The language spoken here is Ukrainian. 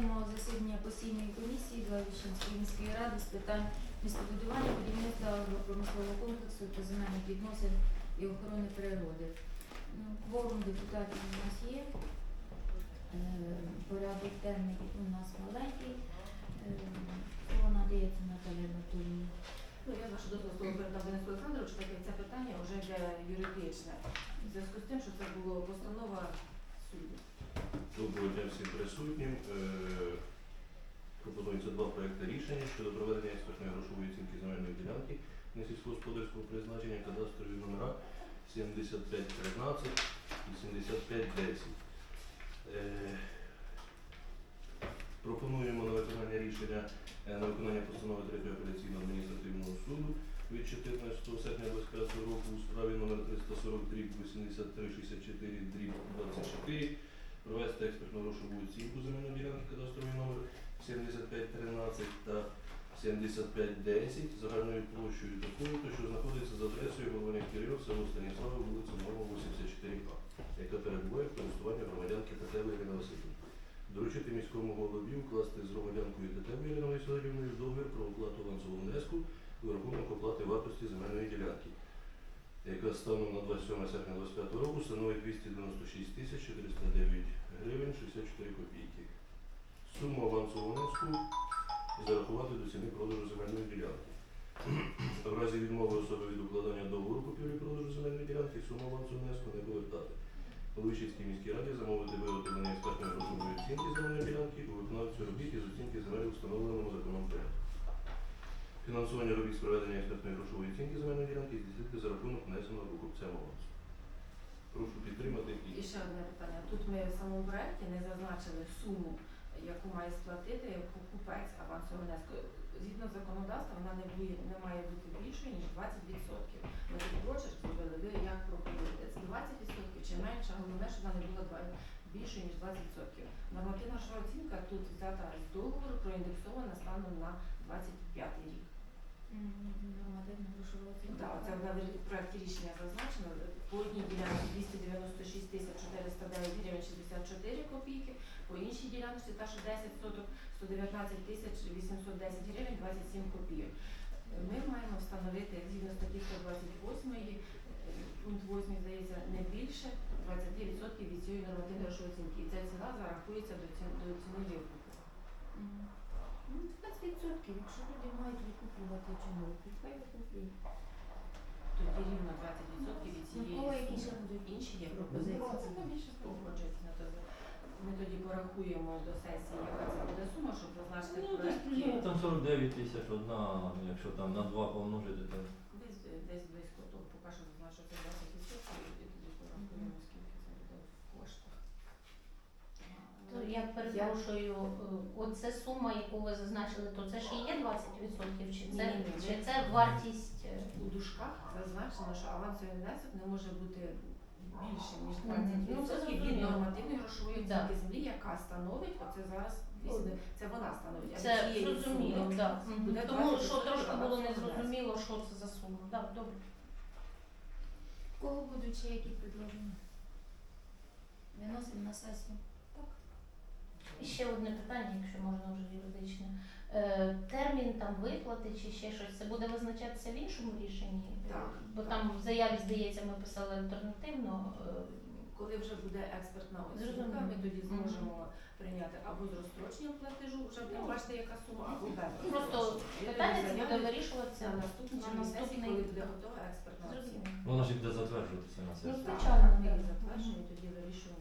Відкриваємо засідання постійної комісії Благовіщенської міської ради з питань містобудування, будівництва агропромислового комплексу та земельних відносин і охорони природи. Ну, Кворум депутатів у нас є. Е, Порядок денний у нас маленький. Е, Слово надається Наталії Анатоліївні. Ну, я вашу дозволу слово передав Денису Олександровичу, так як це питання вже йде юридичне. В зв'язку з тим, що це була постанова суду. Доброго дня всім присутнім. Е, Пропонується два проекти рішення щодо проведення експертної грошової оцінки земельної ділянки на сільськогосподарського призначення кадастрові номера 7513 і 7510. Е, Пропонуємо на виконання рішення е, на виконання постанови 3 апеляційного адміністративного суду від 14 серпня 2025 року у справі номер 343 83 64 24 провести експертну грошову оцінку земельної ділянки кадастровий номер 7513 та 7510 загальною площею такою, що знаходиться за адресою головних Кирил, село Станіслава, вулиця Нова, 84А, яка перебуває в користуванні громадянки Тетеви Ірини Васильівни. Доручити міському голові укласти з громадянкою Тетеви Іриною Васильівною договір про оплату авансового внеску у рахунок оплати вартості земельної ділянки, яка станом на 27 серпня 2025 року становить 296 тисяч 409 гривень 64 копійки. Суму авансового внеску зарахувати до ціни продажу земельної ділянки. В разі відмови особи від укладання договору купівлі-продажу земельної ділянки суму авансового внеску не повертати. Вищівській міській раді замовити виготовлення експертної грошової оцінки земельної ділянки у виконавцю робіт із оцінки земель порядку. Фінансування робіт з проведення експертної грошової оцінки земельної ділянки здійснити за рахунок внесеного покупцем авансу. Прошу підтримати і І ще одне питання. Тут ми в самому проєкті не зазначили суму, яку має сплатити покупець авансового внеску. Згідно законодавства, вона не, буде, не має бути більшою, ніж 20%. Ми тут прочерк зробили, ви як пропонуєте? Це 20% чи менше, головне, щоб вона не була більшою, ніж 20%. Нормативна оцінка тут взята з договору проіндексована станом на 25 рік. Так, це в проєкті рішення зазначено. По одній ділянці 296 тисяч 409 гривень 64 копійки, по іншій ділянці, та що 10 соток, 119 тисяч 810 гривень 27 копійок. Ми маємо встановити згідно статті 128, е, пункт 8, здається, не більше 20% від цієї нормативної грошової оцінки. І ця ціна зарахується до ціни викупу. Ну, 20%, якщо люди мають викупувати чому, хай викуплюють. Тоді рівно 20% від Ну, цієї суми. ще будуть Інші є пропозиції? Це більше погоджується на те. Ми тоді порахуємо до сесії, яка це буде сума, щоб зазначити Ну, в десь проєкті. там 49 тисяч одна, якщо там на два помножити, то Десь, десь близько того, поки що зазначу, це 20%, і тоді порахуємо, скільки це буде в коштах. То я перепрошую, е, оце сума, яку ви зазначили, то це ж і є 20% чи це, Ні-ні-ні. чи це вартість? е, У дужках зазначено, що авансовий внесок не може бути більше, ніж Мгм. Ну, це 20% від зрозуміло. нормативної грошової Да. оцінки землі, яка становить, оце зараз, візьми, це вона становить, а від Це цієї зрозуміло, суми да. Мгм. буде Тому 20% що трошки було незрозуміло, що це за сума. Да, добре. У кого будуть ще які предложення? Виносимо на сесію. І ще одне питання, якщо можна вже юридичне. Е, термін там виплати чи ще щось, це буде визначатися в іншому рішенні? Так, Бо так. там в заяві, здається, ми писали альтернативно. е, Коли вже буде експертна оцінка, ми тоді зможемо прийняти або з розстроченням платежу, вже Ну, бачите, яка сума, або без. Просто Питання це буде вирішуватися на наступній сесії, наступний- коли буде готова експертна оцінка. Вона ж буде затверджуватися на Ну, звичайно, Ми її затверджуємо, тоді вирішуємо